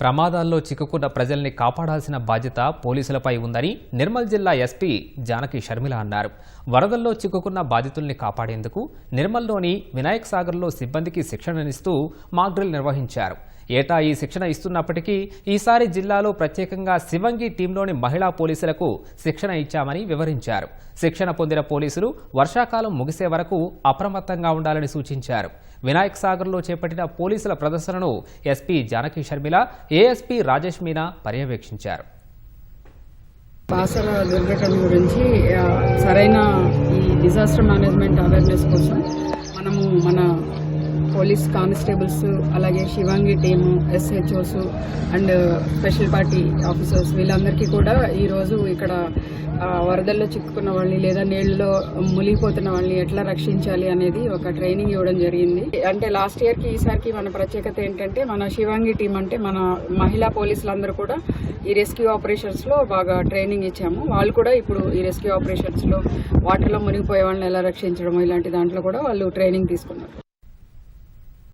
ప్రమాదాల్లో చిక్కుకున్న ప్రజల్ని కాపాడాల్సిన బాధ్యత పోలీసులపై ఉందని నిర్మల్ జిల్లా ఎస్పీ జానకి షర్మిల అన్నారు. వరదల్లో చిక్కుకున్న బాధితుల్ని కాపాడేందుకు నిర్మల్లోని వినాయక్ సాగర్లో సిబ్బందికి శిక్షణనిస్తూ మాక్ డ్రిల్ నిర్వహించారు. ఏటా ఈ శిక్షణ ఇస్తున్నప్పటికీ ఈసారి జిల్లాలో ప్రత్యేకంగా శివంగి టీంలోని మహిళా పోలీసులకు శిక్షణ ఇచ్చామని వివరించారు. శిక్షణ పొందిన పోలీసులు వర్షాకాలం ముగిసే వరకు అప్రమత్తంగా ఉండాలని సూచించారు. వినాయక్ సాగర్లో చేపట్టిన పోలీసుల ప్రదర్శనను ఎస్పీ జానకి షర్మిల ఏఎస్పీ రాజేష్ మీనా పర్యవేక్షించారు. దుర్ఘటన గురించి సరైన ఈ డిజాస్టర్ మేనేజ్మెంట్ అవేర్నెస్ కోసం మనము మన పోలీస్ కానిస్టేబుల్స్ అలాగే Shivangi team SHOs and special party officers వీళ్ళందరికీ కూడా ఈరోజు ఇక్కడ వరదల్లో చిక్కుకున్న వాళ్ళని లేదా నీళ్ళలో మునిగిపోతున్న వాళ్ళని ఎట్లా రక్షించాలి అనేది ఒక ట్రైనింగ్ ఇవ్వడం జరిగింది. అంటే లాస్ట్ ఇయర్కి ఈసారికి మన ప్రత్యేకత ఏంటంటే మన శివాంగి టీం అంటే మన మహిళా పోలీసులందరూ కూడా ఈ రెస్క్యూ ఆపరేషన్స్లో బాగా ట్రైనింగ్ ఇచ్చాము. వాళ్ళు కూడా ఇప్పుడు ఈ రెస్క్యూ ఆపరేషన్స్లో వాటర్లో మునిగిపోయే వాళ్ళని ఎలా రక్షించడం ఇలాంటి దాంట్లో కూడా వాళ్ళు ట్రైనింగ్ తీసుకున్నారు.